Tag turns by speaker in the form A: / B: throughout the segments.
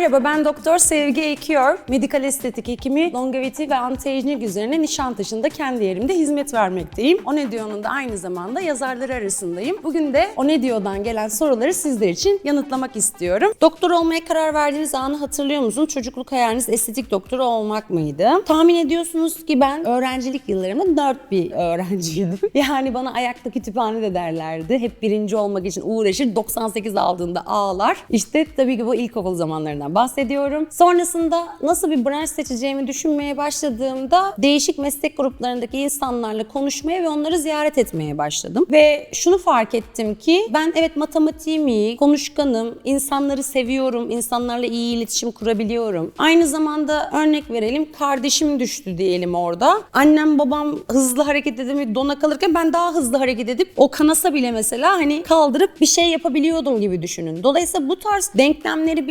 A: Merhaba ben Doktor Sevgi Ekiyor. Medikal estetik hekimi, longevity ve anti-aging üzerine Nişantaşı'nda kendi yerimde hizmet vermekteyim. Onedio'nun da aynı zamanda yazarları arasındayım. Bugün de Onedio'dan gelen soruları sizler için yanıtlamak istiyorum. Doktor olmaya karar verdiğiniz anı hatırlıyor musunuz? Çocukluk hayaliniz estetik doktoru olmak mıydı? Tahmin ediyorsunuz ki ben öğrencilik yıllarımda nerd bir öğrenciydim. Yani bana ayakta kütüphane de derlerdi. Hep birinci olmak için uğraşır. 98 aldığında ağlar. İşte tabii ki bu ilkokul zamanlarından bahsediyorum. Sonrasında nasıl bir branş seçeceğimi düşünmeye başladığımda değişik meslek gruplarındaki insanlarla konuşmaya ve onları ziyaret etmeye başladım. Ve şunu fark ettim ki ben evet matematiğim iyi, konuşkanım, insanları seviyorum, insanlarla iyi iletişim kurabiliyorum. Aynı zamanda örnek verelim kardeşim düştü diyelim orada. Annem babam hızlı hareket edip dona kalırken ben daha hızlı hareket edip o kanasa bile mesela hani kaldırıp bir şey yapabiliyordum gibi düşünün. Dolayısıyla bu tarz denklemleri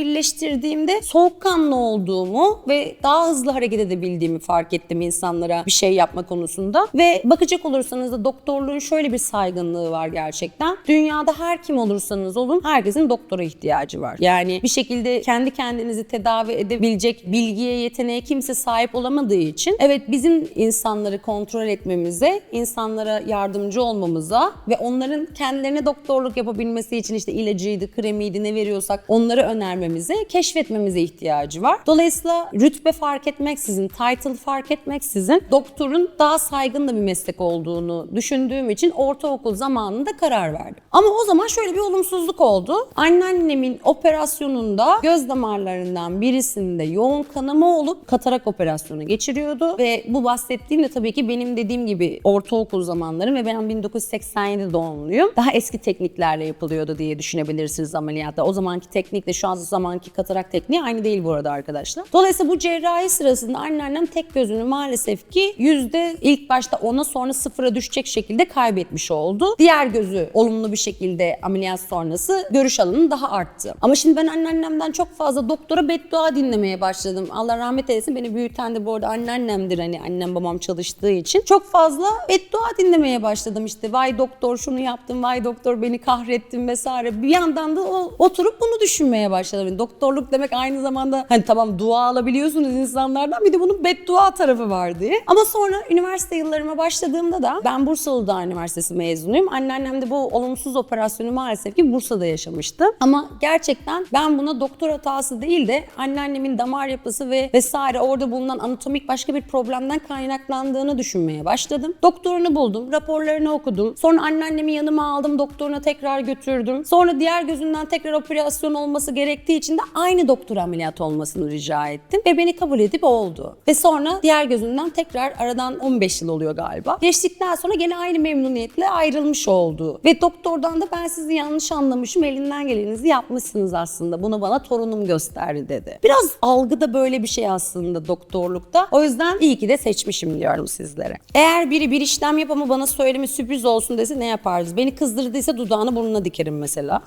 A: birleştirdiğimde soğukkanlı olduğumu ve daha hızlı hareket edebildiğimi fark ettim insanlara bir şey yapma konusunda. Ve bakacak olursanız da doktorluğun şöyle bir saygınlığı var gerçekten. Dünyada her kim olursanız olun herkesin doktora ihtiyacı var. Yani bir şekilde kendi kendinizi tedavi edebilecek bilgiye, yeteneğe kimse sahip olamadığı için evet bizim insanları kontrol etmemize, insanlara yardımcı olmamıza ve onların kendilerine doktorluk yapabilmesi için işte ilacıydı, kremiydi ne veriyorsak onları önermemize, keşfetmemize ihtiyacı var. Dolayısıyla rütbe fark etmeksizin, title fark etmeksizin doktorun daha saygın da bir meslek olduğunu düşündüğüm için ortaokul zamanında karar verdim. Ama o zaman şöyle bir olumsuzluk oldu. Anneannemin operasyonunda göz damarlarından birisinde yoğun kanama olup katarak operasyonu geçiriyordu ve bu bahsettiğim de tabii ki benim dediğim gibi ortaokul zamanlarım ve ben 1987 doğumluyum. Daha eski tekniklerle yapılıyordu diye düşünebilirsiniz ameliyatta. O zamanki teknikle şu an zamanki katarak tekniği aynı değil bu arada arkadaşlar. Dolayısıyla bu cerrahi sırasında anneannem tek gözünü maalesef ki yüzde ilk başta ona sonra sıfıra düşecek şekilde kaybetmiş oldu. Diğer gözü olumlu bir şekilde ameliyat sonrası görüş alanı daha arttı. Ama şimdi ben anneannemden çok fazla doktora beddua dinlemeye başladım. Allah rahmet eylesin beni büyüten de bu arada anneannemdir hani annem babam çalıştığı için. Çok fazla beddua dinlemeye başladım işte vay doktor şunu yaptım vay doktor beni kahrettin vesaire. Bir yandan da oturup bunu düşünmeye başladım. Yani doktorluk demek aynı zamanda hani tamam dua alabiliyorsunuz insanlardan bir de bunun beddua tarafı var diye. Ama sonra üniversite yıllarıma başladığımda da ben Bursa Uludağ Üniversitesi mezunuyum. Anneannem de bu olumsuz operasyonu maalesef ki Bursa'da yaşamıştı. Ama gerçekten ben buna doktor hatası değil de anneannemin damar yapısı ve vesaire orada bulunan anatomik başka bir problemden kaynaklandığını düşünmeye başladım. Doktorunu buldum, raporlarını okudum. Sonra anneannemi yanıma aldım, doktoruna tekrar götürdüm. Sonra diğer gözünden tekrar operasyon olması gerektiği için de aynı doktor ameliyat olmasını rica ettim. Ve beni kabul edip oldu. Ve sonra diğer gözünden tekrar aradan 15 yıl oluyor galiba. Geçtikten sonra gene aynı memnuniyetle ayrılmış oldu. Ve doktordan da ben sizi yanlış anlamışım, elinden gelenizi yapmışsınız aslında. Bunu bana torunum gösterdi dedi. Biraz algıda böyle bir şey aslında doktorlukta. O yüzden iyi ki de seçmişim diyorum sizlere. Eğer biri bir işlem yap ama bana söyleme sürpriz olsun dese ne yapardınız? Beni kızdırdıysa dudağını burnuna dikerim mesela.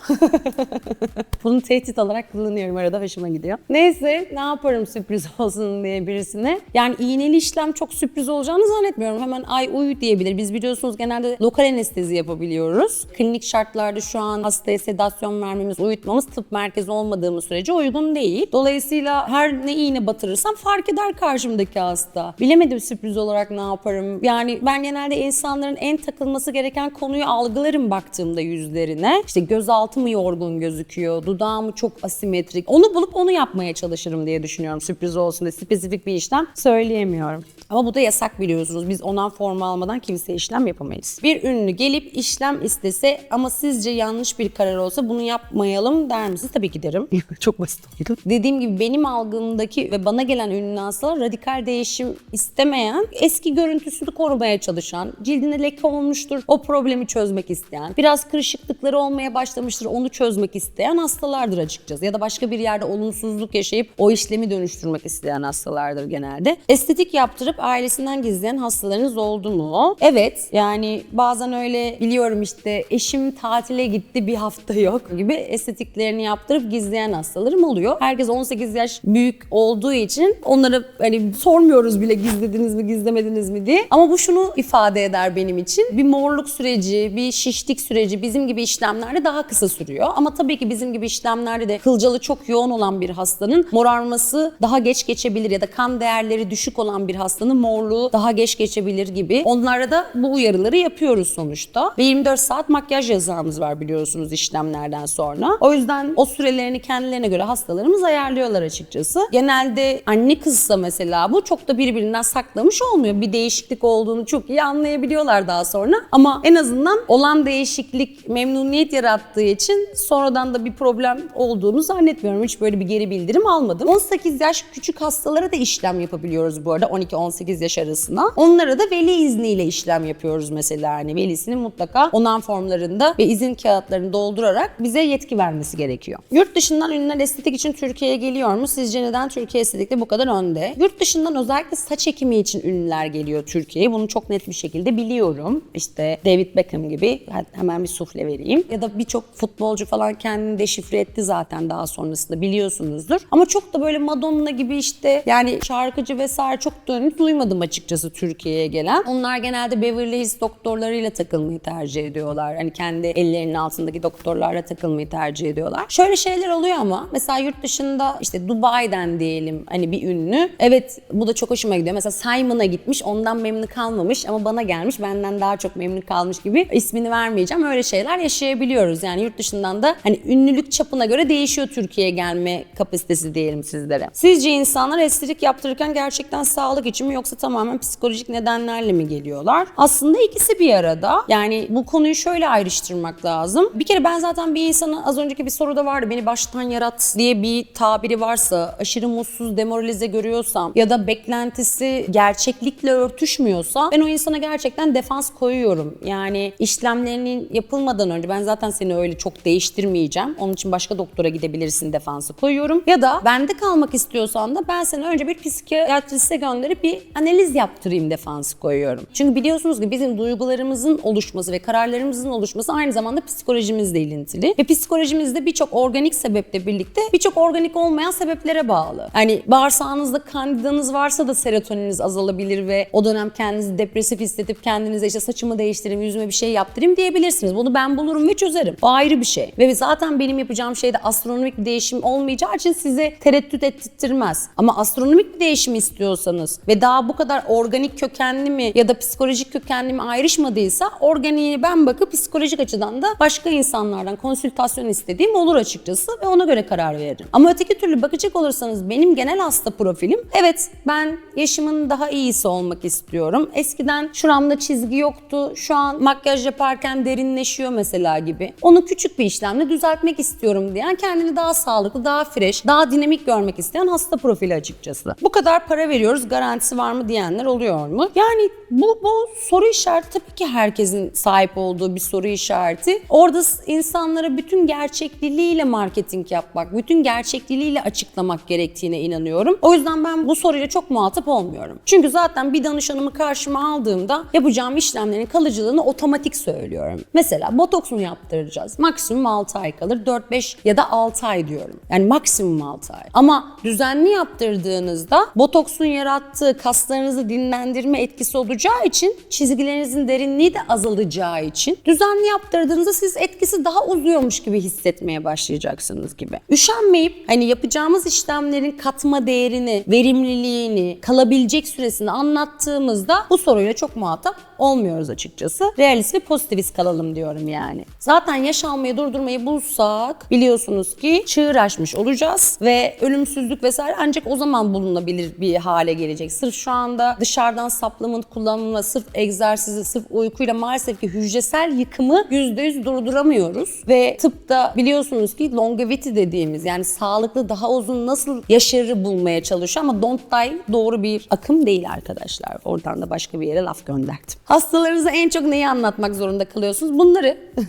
A: Bunu tehdit olarak kullanıyorum arada hoşuma gidiyor. Neyse ne yaparım sürpriz olsun diye birisine. Yani iğneli işlem çok sürpriz olacağını zannetmiyorum. Hemen ay uyu diyebilir. Biz biliyorsunuz genelde lokal anestezi yapabiliyoruz. Klinik şartlarda şu an hastaya sedasyon vermemiz, uyutmamız tıp merkezi olmadığımız sürece uygun değil. Dolayısıyla her ne iğne batırırsam fark eder karşımdaki hasta. Bilemedim sürpriz olarak ne yaparım. Yani ben genelde insanların en takılması gereken konuyu algılarım baktığımda yüzlerine. İşte gözaltı mı yorgun gözüküyor, dudağı mı çok asimetrik. Onu bulup onu yapmaya çalışırım diye düşünüyorum sürpriz olsun diye. Spesifik bir işlem söyleyemiyorum. Ama bu da yasak biliyorsunuz. Biz ondan form almadan kimseye işlem yapamayız. Bir ünlü gelip işlem istese ama sizce yanlış bir karar olsa bunu yapmayalım der misiniz? Tabii ki derim. Çok basit oldu. Dediğim gibi benim algımdaki ve bana gelen ünlü hastalar radikal değişim istemeyen, eski görüntüsünü korumaya çalışan, cildine leke olmuştur, o problemi çözmek isteyen, biraz kırışıklıkları olmaya başlamıştır, onu çözmek isteyen hastalardır açıkçası. Ya da başka bir yerde olumsuzluk yaşayıp o işlemi dönüştürmek isteyen hastalardır genelde. Estetik yaptırıp ailesinden gizleyen hastalarınız oldu mu? Evet. Yani bazen öyle biliyorum işte eşim tatile gitti bir hafta yok gibi estetiklerini yaptırıp gizleyen hastalarım oluyor. Herkes 18 yaş büyük olduğu için onlara hani sormuyoruz bile gizlediniz mi gizlemediniz mi diye. Ama bu şunu ifade eder benim için. Bir morluk süreci, bir şişlik süreci bizim gibi işlemlerde daha kısa sürüyor. Ama tabii ki bizim gibi işlemlerde de kılcalı çok yoğun olan bir hastanın morarması daha geç geçebilir ya da kan değerleri düşük olan bir hastanın morluğu daha geç geçebilir gibi. Onlara da bu uyarıları yapıyoruz sonuçta. Ve 24 saat makyaj yazağımız var biliyorsunuz işlemlerden sonra. O yüzden o sürelerini kendilerine göre hastalarımız ayarlıyorlar açıkçası. Genelde anne kızsa mesela bu çok da birbirinden saklamış olmuyor. Bir değişiklik olduğunu çok iyi anlayabiliyorlar daha sonra. Ama en azından olan değişiklik memnuniyet yarattığı için sonradan da bir problem olduğunu zannetmiyorum. Hiç böyle bir geri bildirim almadım. 18 yaş küçük hastalara da işlem yapabiliyoruz bu arada 12-18 yaş arasında. Onlara da veli izniyle işlem yapıyoruz mesela. Yani velisinin mutlaka onan formlarında ve izin kağıtlarını doldurarak bize yetki vermesi gerekiyor. Yurt dışından ünlüler estetik için Türkiye'ye geliyor mu? Sizce neden Türkiye estetikte bu kadar önde? Yurt dışından özellikle saç ekimi için ünlüler geliyor Türkiye'ye. Bunu çok net bir şekilde biliyorum. İşte David Beckham gibi hemen bir sufle vereyim. Ya da birçok futbolcu falan kendini deşifre etti zaten daha sonrasında biliyorsunuzdur. Ama çok da böyle Madonna gibi işte yani şarkıcı vesaire çok da duymadım açıkçası Türkiye'ye gelen. Onlar genelde Beverly Hills doktorlarıyla takılmayı tercih ediyorlar. Hani kendi ellerinin altındaki doktorlarla takılmayı tercih ediyorlar. Şöyle şeyler oluyor ama mesela yurt dışında işte Dubai'den diyelim hani bir ünlü. Evet bu da çok hoşuma gidiyor. Mesela Simon'a gitmiş ondan memnun kalmamış ama bana gelmiş benden daha çok memnun kalmış gibi ismini vermeyeceğim. Öyle şeyler yaşayabiliyoruz. Yani yurt dışından da hani ünlülük çapına göre değişiyor Türkiye'ye gelme kapasitesi diyelim sizlere. Sizce insanlar estetik yaptırırken gerçekten sağlık için mi yoksa tamamen psikolojik nedenlerle mi geliyorlar? Aslında ikisi bir arada. Yani bu konuyu şöyle ayrıştırmak lazım. Bir kere ben zaten bir insanı az önceki bir soruda vardı. Beni baştan yarat diye bir tabiri varsa, aşırı mutsuz, demoralize görüyorsam ya da beklentisi gerçeklikle örtüşmüyorsa ben o insana gerçekten defans koyuyorum. Yani işlemlerinin yapılmadan önce ben zaten seni öyle çok değiştirmeyeceğim. Onun için başka doktora gidebilirsin defansı koyuyorum. Ya da bende kalmak istiyorsan da ben seni önce bir psikiyatriste gönderip bir analiz yaptırayım defansı koyuyorum. Çünkü biliyorsunuz ki bizim duygularımızın oluşması ve kararlarımızın oluşması aynı zamanda psikolojimizle ilintili. Ve psikolojimizde birçok organik sebeple birlikte birçok organik olmayan sebeplere bağlı. Yani bağırsağınızda kandidanız varsa da serotoniniz azalabilir ve o dönem kendinizi depresif hissedip kendinize işte saçımı değiştireyim, yüzüme bir şey yaptırayım diyebilirsiniz. Bunu ben bulurum ve çözerim. O ayrı bir şey. Ve zaten benim yapacağım şey de astronomik bir değişim olmayacağı için size tereddüt ettirtmez. Ama astronomik bir değişim istiyorsanız ve daha bu kadar organik kökenli mi ya da psikolojik kökenli mi ayrışmadıysa organiğe ben bakıp psikolojik açıdan da başka insanlardan konsültasyon istediğim olur açıkçası ve ona göre karar veririm. Ama öteki türlü bakacak olursanız benim genel hasta profilim evet ben yaşımın daha iyisi olmak istiyorum. Eskiden şuramda çizgi yoktu. Şu an makyaj yaparken derinleşiyor mesela gibi. Onu küçük bir işlemle düzeltmek istiyorum diyen kendini daha sağlıklı, daha fresh, daha dinamik görmek isteyen hasta profili açıkçası. Bu kadar para veriyoruz garantisi var mı diyenler oluyor mu? Yani bu, bu soru işareti tabii ki herkesin sahip olduğu bir soru işareti. Orada insanlara bütün gerçekliliğiyle marketing yapmak, bütün gerçekliliğiyle açıklamak gerektiğine inanıyorum. O yüzden ben bu soruyla çok muhatap olmuyorum. Çünkü zaten bir danışanımı karşıma aldığımda yapacağım işlemlerin kalıcılığını otomatik söylüyorum. Mesela botoks mu yaptıracağız? Maksimum 6 ay kalır. 4-5 ya da 6 ay diyorum. Yani maksimum 6 ay. Ama düzenli yaptırdığınızda botoksun yarattığı kaslarınızı dinlendirme etkisi olacağı için çizgilerinizin derinliği de azalacağı için düzenli yaptırdığınızda siz etkisi daha uzuyormuş gibi hissetmeye başlayacaksınız gibi. Üşenmeyip hani yapacağımız işlemlerin katma değerini, verimliliğini, kalabilecek süresini anlattığımızda bu soruyla çok muhatap olmuyoruz açıkçası. Realist ve pozitivist kalalım diyorum yani. Zaten yaş almayı durdurmayı bulsak biliyorsunuz ki çığır aşmış olacağız ve ölümsüzlük vesaire ancak o zaman bulunabilir bir hale gelecek. Sırf şu anda dışarıdan supplement kullanımla, sırf egzersizi, sırf uykuyla maalesef ki hücresel yıkımı %100 durduramıyoruz. Ve tıpta biliyorsunuz ki longevity dediğimiz yani sağlıklı daha uzun nasıl yaşarı bulmaya çalışıyor ama don't die doğru bir akım değil arkadaşlar. Oradan da başka bir yere laf gönderdim. Hastalarınıza en çok neyi anlatmak zorunda kalıyorsunuz? Bunları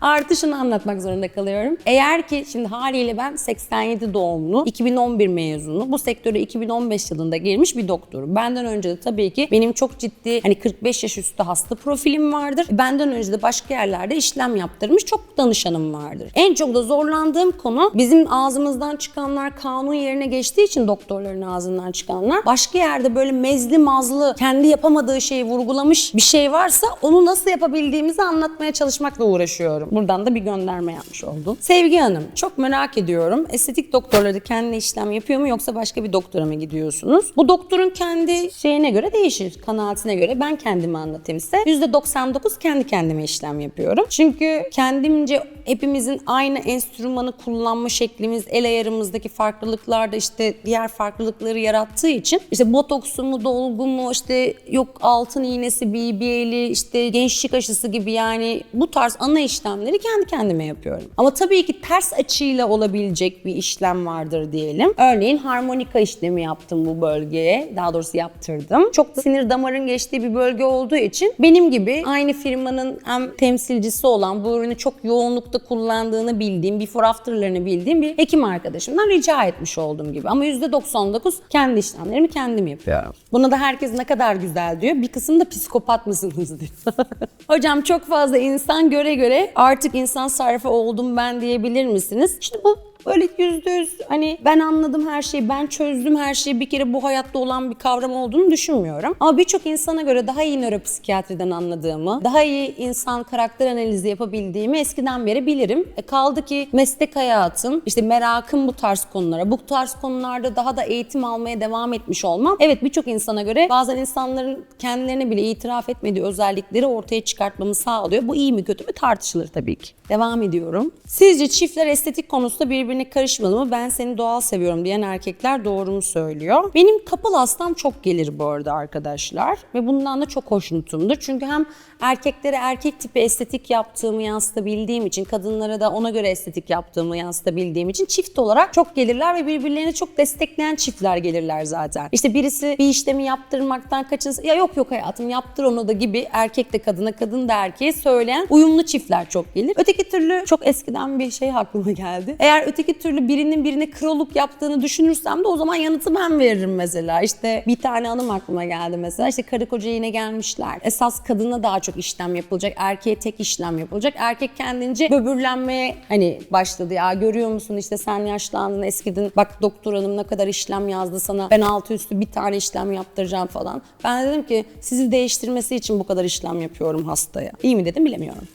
A: artı şunu anlatmak zorunda kalıyorum. Eğer ki şimdi haliyle ben 87 doğumlu, 2011 mezunu, bu sektöre 2015 yılında girmiş bir doktorum. Benden önce de tabii ki benim çok ciddi hani 45 yaş üstü hasta profilim vardır. Benden önce de başka yerlerde işlem yaptırmış çok danışanım vardır. En çok da zorlandığım konu bizim ağzımızdan çıkanlar kanun yerine geçtiği için doktorların ağzından çıkanlar başka yerde böyle mezli mazlı kendi yapamadığı şeyi vurgulamış bir şey varsa onu nasıl yapabildiğimizi anlatmaya çalışmakla uğraşıyorum. Buradan da bir gönderme yapmış oldum. Sevgili Müge Hanım çok merak ediyorum. Estetik doktorları kendi işlem yapıyor mu yoksa başka bir doktora mı gidiyorsunuz? Bu doktorun kendi şeyine göre değişir. Kanaatine göre ben kendimi anlatayım size. %99 kendi kendime işlem yapıyorum. Çünkü kendimce hepimizin aynı enstrümanı kullanma şeklimiz, el ayarımızdaki farklılıklar da işte diğer farklılıkları yarattığı için işte botoksu mu, dolgu mu, işte yok altın iğnesi, BBL'i, işte gençlik aşısı gibi yani bu tarz ana işlemleri kendi kendime yapıyorum. Ama tabii ki ters açıyla olabilecek bir işlem vardır diyelim. Örneğin harmonika işlemi yaptım bu bölgeye. Daha doğrusu yaptırdım. Çok da sinir damarın geçtiği bir bölge olduğu için benim gibi aynı firmanın hem temsilcisi olan bu ürünü çok yoğunlukta kullandığını bildiğim, before after'larını bildiğim bir hekim arkadaşımdan rica etmiş olduğum gibi. Ama %99 kendi işlemlerimi kendim yapıyorum. Buna da herkes ne kadar güzel diyor. Bir kısım da psikopat mısınız diyor. Hocam çok fazla insan göre göre artık insan sarrafı oldum ben diyebilir misiniz? İşte bu böyle yüzde yüz hani ben anladım her şeyi, ben çözdüm her şeyi bir kere bu hayatta olan bir kavram olduğunu düşünmüyorum. Ama birçok insana göre daha iyi nöropsikiyatriden anladığımı, daha iyi insan karakter analizi yapabildiğimi eskiden beri bilirim. E kaldı ki meslek hayatım, işte merakım bu tarz konulara, bu tarz konularda daha da eğitim almaya devam etmiş olmam. Evet birçok insana göre bazen insanların kendilerine bile itiraf etmediği özellikleri ortaya çıkartmamı sağlıyor. Bu iyi mi kötü mü tartışılır tabii ki. Devam ediyorum. Sizce çiftler estetik konusunda birbirine karışmalı mı? Ben seni doğal seviyorum diyen erkekler doğru mu söylüyor? Benim kapalı hastam çok gelir bu arada arkadaşlar. Ve bundan da çok hoşnutumdur. Çünkü hem erkeklere erkek tipi estetik yaptığımı yansıtabildiğim için, kadınlara da ona göre estetik yaptığımı yansıtabildiğim için çift olarak çok gelirler ve birbirlerini çok destekleyen çiftler gelirler zaten. İşte birisi bir işlemi yaptırmaktan kaçınsın. Ya yok yok hayatım yaptır onu da gibi erkek de kadına, kadın da erkeğe söyleyen uyumlu çiftler çok gelir. Öteki türlü çok eskiden bir şey aklıma geldi. Eğer öteki türlü birinin birine kroluk yaptığını düşünürsem de o zaman yanıtı ben veririm mesela. İşte bir tane anım aklıma geldi mesela. İşte karı koca yine gelmişler. Esas kadına daha çok işlem yapılacak. Erkeğe tek işlem yapılacak. Erkek kendince böbürlenmeye hani başladı ya görüyor musun işte sen yaşlandın eskidin. Bak doktor hanım ne kadar işlem yazdı sana. Ben altı üstü bir tane işlem yaptıracağım falan. Ben dedim ki sizi değiştirmesi için bu kadar işlem yapıyorum hastaya. İyi mi dedim bilemiyorum.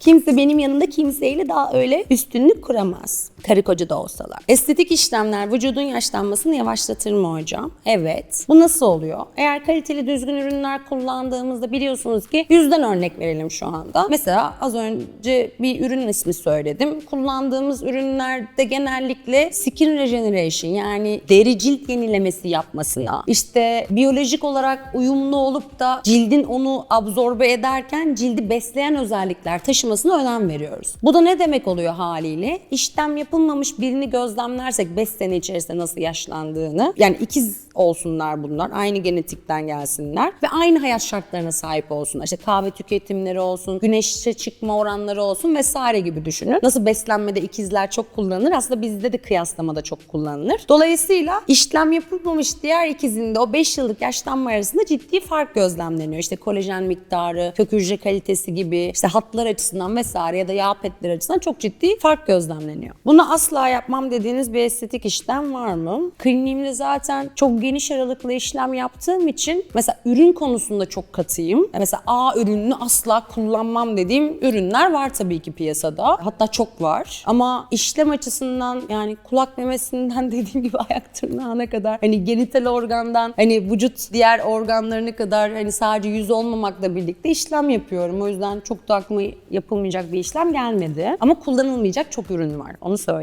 A: Kimse benim yanımda kimseyle daha öyle üstünlük kuramaz. Karı koca da olsalar. Estetik işlemler vücudun yaşlanmasını yavaşlatır mı hocam? Evet. Bu nasıl oluyor? Eğer kaliteli düzgün ürünler kullandığımızda biliyorsunuz ki yüzden örnek verelim şu anda. Mesela az önce bir ürün ismi söyledim. Kullandığımız ürünlerde genellikle skin regeneration yani deri cilt yenilemesi yapmasına, işte biyolojik olarak uyumlu olup da cildin onu absorbe ederken cildi besleyen özellikler taşımasına önem veriyoruz. Bu da ne demek oluyor haliyle? İşlem yapılmamış birini gözlemlersek 5 sene içerisinde nasıl yaşlandığını, yani ikiz olsunlar bunlar, aynı genetikten gelsinler ve aynı hayat şartlarına sahip olsunlar. İşte kahve tüketimleri olsun, güneşe çıkma oranları olsun vesaire gibi düşünün. Nasıl beslenmede ikizler çok kullanılır, aslında bizde de kıyaslamada çok kullanılır. Dolayısıyla işlem yapılmamış diğer ikizinde o 5 yıllık yaşlanma arasında ciddi fark gözlemleniyor. İşte kolajen miktarı, kök hücre kalitesi gibi, işte hatlar açısından vesaire ya da yağ petleri açısından çok ciddi fark gözlemleniyor. Bunu asla yapmam dediğiniz bir estetik işlem var mı? Kliniğimde zaten çok geniş aralıklı işlem yaptığım için mesela ürün konusunda çok katıyım. Mesela A ürününü asla kullanmam dediğim ürünler var tabii ki piyasada. Hatta çok var. Ama işlem açısından yani kulak memesinden dediğim gibi ayak tırnağına kadar hani genital organdan hani vücut diğer organlarına kadar hani sadece yüz olmamakla birlikte işlem yapıyorum. O yüzden çok da aklıma yapılmayacak bir işlem gelmedi. Ama kullanılmayacak çok ürün var. Onu söyleyeyim.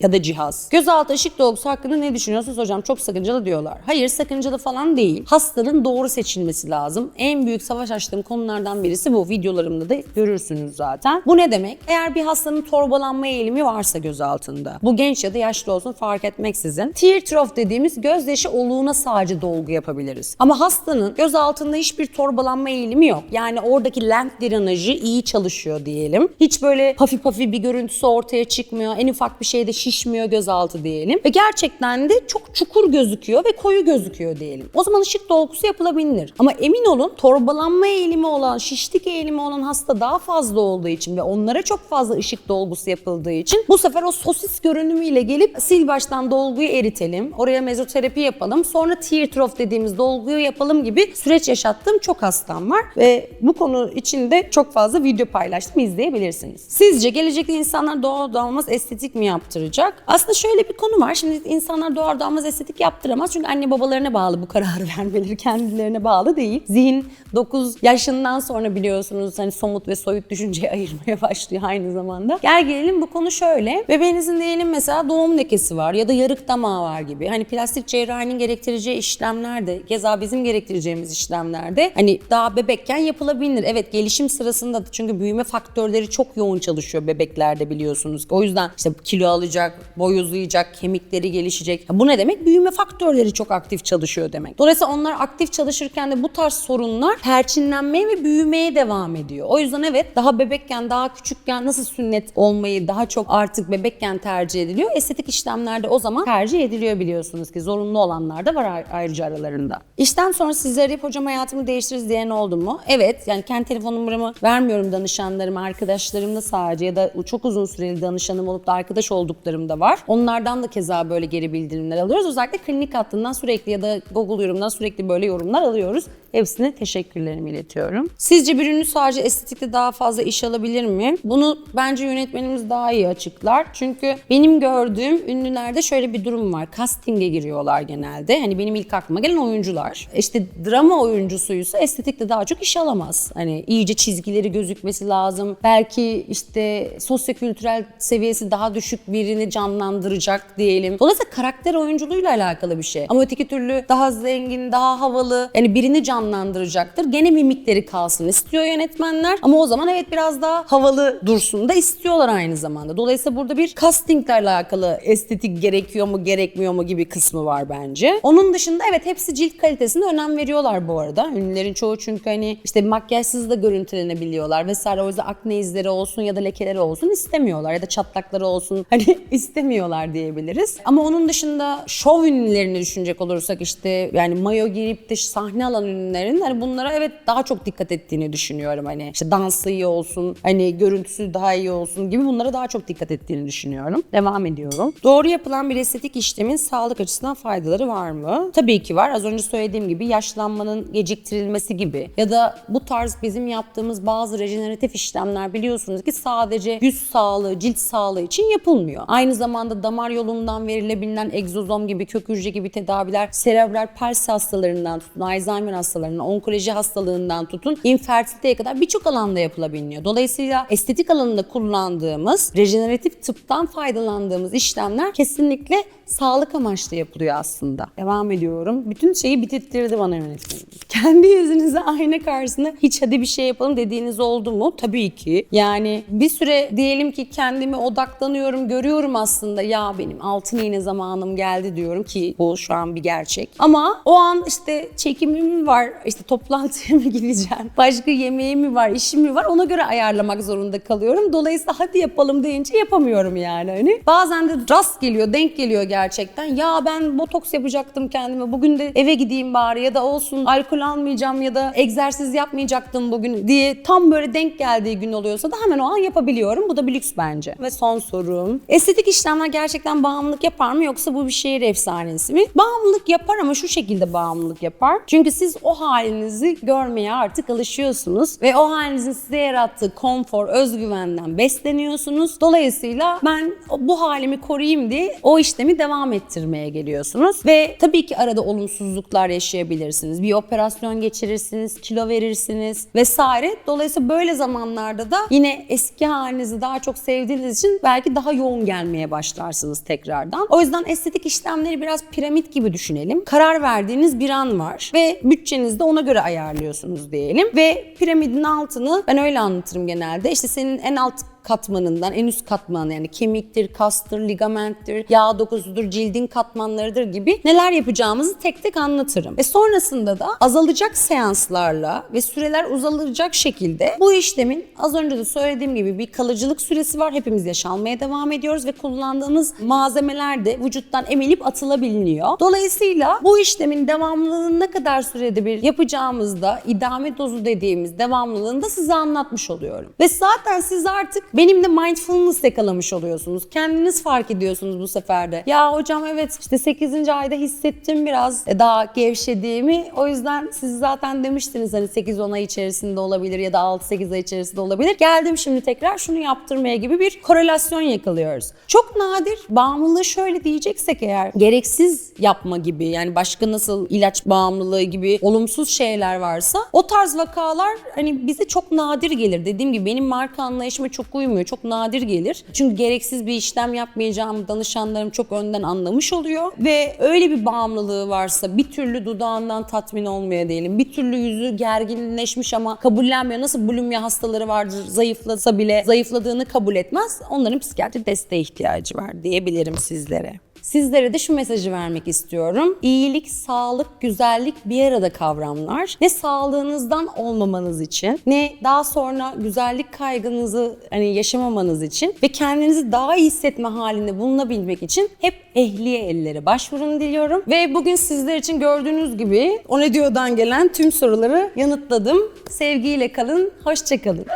A: Ya da cihaz. Gözaltı ışık dolgusu hakkında ne düşünüyorsunuz hocam? Çok sakıncalı diyorlar. Hayır sakıncalı falan değil. Hastanın doğru seçilmesi lazım. En büyük savaş açtığım konulardan birisi bu. Videolarımda da görürsünüz zaten. Bu ne demek? Eğer bir hastanın torbalanma eğilimi varsa göz altında. Bu genç ya da yaşlı olsun fark etmeksizin. Tear trough dediğimiz gözyaşı oluğuna sadece dolgu yapabiliriz. Ama hastanın göz altında hiçbir torbalanma eğilimi yok. Yani oradaki lens drenajı iyi çalışıyor diyelim. Hiç böyle hafif hafif bir görüntüsü ortaya çıkmıyor. En ufak ufak bir şeyde şişmiyor gözaltı diyelim. Ve gerçekten de çok çukur gözüküyor ve koyu gözüküyor diyelim. O zaman ışık dolgusu yapılabilir. Ama emin olun torbalanma eğilimi olan, şişlik eğilimi olan hasta daha fazla olduğu için ve onlara çok fazla ışık dolgusu yapıldığı için bu sefer o sosis görünümüyle gelip sil baştan dolguyu eritelim. Oraya mezoterapi yapalım. Sonra tear trough dediğimiz dolguyu yapalım gibi süreç yaşattığım çok hastam var. Ve bu konu için de çok fazla video paylaştım izleyebilirsiniz. Sizce gelecekte insanlar doğal doğalmaz estetik yaptıracak? Aslında şöyle bir konu var. Şimdi insanlar doğal doğalmaz estetik yaptıramaz. Çünkü anne babalarına bağlı bu kararı vermeleri kendilerine bağlı değil. Zihin 9 yaşından sonra biliyorsunuz hani somut ve soyut düşünceyi ayırmaya başlıyor aynı zamanda. Gel gelelim bu konu şöyle. Bebeğinizin diyelim mesela doğum lekesi var ya da yarık damağı var gibi. Hani plastik cerrahinin gerektireceği işlemlerde, keza bizim gerektireceğimiz işlemlerde hani daha bebekken yapılabilir. Evet gelişim sırasında da çünkü büyüme faktörleri çok yoğun çalışıyor bebeklerde biliyorsunuz. O yüzden işte kilo alacak, boy uzayacak, kemikleri gelişecek. Bu ne demek? Büyüme faktörleri çok aktif çalışıyor demek. Dolayısıyla onlar aktif çalışırken de bu tarz sorunlar perçinlenmeye ve büyümeye devam ediyor. O yüzden evet daha bebekken, daha küçükken nasıl sünnet olmayı daha çok artık bebekken tercih ediliyor. Estetik işlemlerde o zaman tercih ediliyor biliyorsunuz ki. Zorunlu olanlar da var ayrıca aralarında. İşten sonra sizlere arayıp hocam hayatımı değiştiririz diyen oldu mu? Evet. Yani kendi telefon numaramı vermiyorum danışanlarıma, arkadaşlarımda sadece ya da çok uzun süreli danışanım olup da arkadaş olduklarım da var. Onlardan da keza böyle geri bildirimler alıyoruz. Özellikle klinik hattından sürekli ya da Google yorumdan sürekli böyle yorumlar alıyoruz. Hepsine teşekkürlerimi iletiyorum. Sizce bir ünlü sadece estetikte daha fazla iş alabilir mi? Bunu bence yönetmenimiz daha iyi açıklar. Çünkü benim gördüğüm ünlülerde şöyle bir durum var. Casting'e giriyorlar genelde. Hani benim ilk aklıma gelen oyuncular. İşte drama oyuncusuysa estetikte daha çok iş alamaz. Hani iyice çizgileri gözükmesi lazım. Belki işte sosyokültürel seviyesi daha düşük birini canlandıracak diyelim. Dolayısıyla karakter oyunculuğuyla alakalı bir şey. Ama öteki türlü daha zengin, daha havalı yani birini canlandıracaktır. Gene mimikleri kalsın istiyor yönetmenler. Ama o zaman evet biraz daha havalı dursun da istiyorlar aynı zamanda. Dolayısıyla burada bir castingle alakalı estetik gerekiyor mu gerekmiyor mu gibi kısmı var bence. Onun dışında evet hepsi cilt kalitesine önem veriyorlar bu arada. Ünlülerin çoğu çünkü hani işte makyajsız da görüntülenebiliyorlar vesaire. O yüzden akne izleri olsun ya da lekeleri olsun istemiyorlar ya da çatlakları olsun hani istemiyorlar diyebiliriz. Ama onun dışında şov ünlülerini düşünecek olursak işte yani mayo giyip de sahne alan ünlülerin hani bunlara evet daha çok dikkat ettiğini düşünüyorum. Hani işte dansı iyi olsun, hani görüntüsü daha iyi olsun gibi bunlara daha çok dikkat ettiğini düşünüyorum. Devam ediyorum. Doğru yapılan bir estetik işlemin sağlık açısından faydaları var mı? Tabii ki var. Az önce söylediğim gibi yaşlanmanın geciktirilmesi gibi ya da bu tarz bizim yaptığımız bazı rejeneratif işlemler biliyorsunuz ki sadece yüz sağlığı, cilt sağlığı için yapılmıyor. Aynı zamanda damar yolundan verilebilen egzozom gibi, kök hücre gibi tedaviler, serebral palsi hastalarından tutun, Alzheimer hastalarından, onkoloji hastalığından tutun, infertiliteye kadar birçok alanda yapılabiliyor. Dolayısıyla estetik alanında kullandığımız, rejeneratif tıptan faydalandığımız işlemler kesinlikle sağlık amaçlı yapılıyor aslında. Devam ediyorum. Bütün şeyi bitirttirdi bana yönetmenim. Kendi yüzünüze ayna karşısında hiç hadi bir şey yapalım dediğiniz oldu mu? Tabii ki. Yani bir süre diyelim ki kendime odaklanıyorum, görüyorum aslında ya benim altın iğne zamanım geldi diyorum ki bu şu an bir gerçek. Ama o an işte çekimim mi var, işte toplantıya mı gideceğim, başka yemeğim mi var, işim mi var ona göre ayarlamak zorunda kalıyorum. Dolayısıyla hadi yapalım deyince yapamıyorum yani. Hani bazen de rast geliyor, denk geliyor gerçekten. Ya ben botoks yapacaktım kendime. Bugün de eve gideyim bari ya da olsun alkol almayacağım ya da egzersiz yapmayacaktım bugün diye tam böyle denk geldiği gün oluyorsa da hemen o an yapabiliyorum. Bu da bir lüks bence. Ve son sorum. Estetik işlemler gerçekten bağımlılık yapar mı yoksa bu bir şehir efsanesi mi? Bağımlılık yapar ama şu şekilde bağımlılık yapar. Çünkü siz o halinizi görmeye artık alışıyorsunuz ve o halinizin size yarattığı konfor, özgüvenden besleniyorsunuz. Dolayısıyla ben bu halimi koruyayım diye o işlemi devam ettirmeye geliyorsunuz. Ve tabii ki arada olumsuzluklar yaşayabilirsiniz. Bir operasyon geçirirsiniz, kilo verirsiniz vesaire. Dolayısıyla böyle zamanlarda da yine eski halinizi daha çok sevdiğiniz için belki daha yoğun gelmeye başlarsınız tekrardan. O yüzden estetik işlemleri biraz piramit gibi düşünelim. Karar verdiğiniz bir an var ve bütçenizi de ona göre ayarlıyorsunuz diyelim. Ve piramidin altını ben öyle anlatırım genelde. İşte senin en alt katmanından en üst katman yani kemiktir, kastır, ligamenttir, yağ dokusudur, cildin katmanlarıdır gibi neler yapacağımızı tek tek anlatırım. Ve sonrasında da azalacak seanslarla ve süreler uzalacak şekilde bu işlemin az önce de söylediğim gibi bir kalıcılık süresi var. Hepimiz yaşanmaya devam ediyoruz ve kullandığımız malzemeler de vücuttan emilip atılabiliyor. Dolayısıyla bu işlemin devamlılığını ne kadar sürede bir yapacağımızda idame dozu dediğimiz devamlılığını da size anlatmış oluyorum. Ve zaten siz artık benimle mindfulness yakalamış oluyorsunuz. Kendiniz fark ediyorsunuz bu seferde. Ya hocam evet işte 8. ayda hissettim biraz daha gevşediğimi. O yüzden siz zaten demiştiniz hani 8-10 ay içerisinde olabilir ya da 6-8 ay içerisinde olabilir. Geldim şimdi tekrar şunu yaptırmaya gibi bir korelasyon yakalıyoruz. Çok nadir bağımlılığı şöyle diyeceksek eğer gereksiz yapma gibi yani başka nasıl ilaç bağımlılığı gibi olumsuz şeyler varsa o tarz vakalar hani bize çok nadir gelir. Dediğim gibi benim marka anlayışıma çok uymuyor. Çok nadir gelir. Çünkü gereksiz bir işlem yapmayacağım danışanlarım çok önden anlamış oluyor ve öyle bir bağımlılığı varsa bir türlü dudağından tatmin olmuyor diyelim. Bir türlü yüzü gerginleşmiş ama kabullenmiyor. Nasıl bulimya hastaları vardır zayıflasa bile zayıfladığını kabul etmez. Onların psikiyatri desteğe ihtiyacı var diyebilirim sizlere. Sizlere de şu mesajı vermek istiyorum. İyilik, sağlık, güzellik bir arada kavramlar. Ne sağlığınızdan olmamanız için, ne daha sonra güzellik kaygınızı hani yaşamamanız için ve kendinizi daha iyi hissetme halinde bulunabilmek için hep ehliye ellere başvurun diliyorum. Ve bugün sizler için gördüğünüz gibi O Ne Diyor'dan gelen tüm soruları yanıtladım. Sevgiyle kalın, hoşçakalın.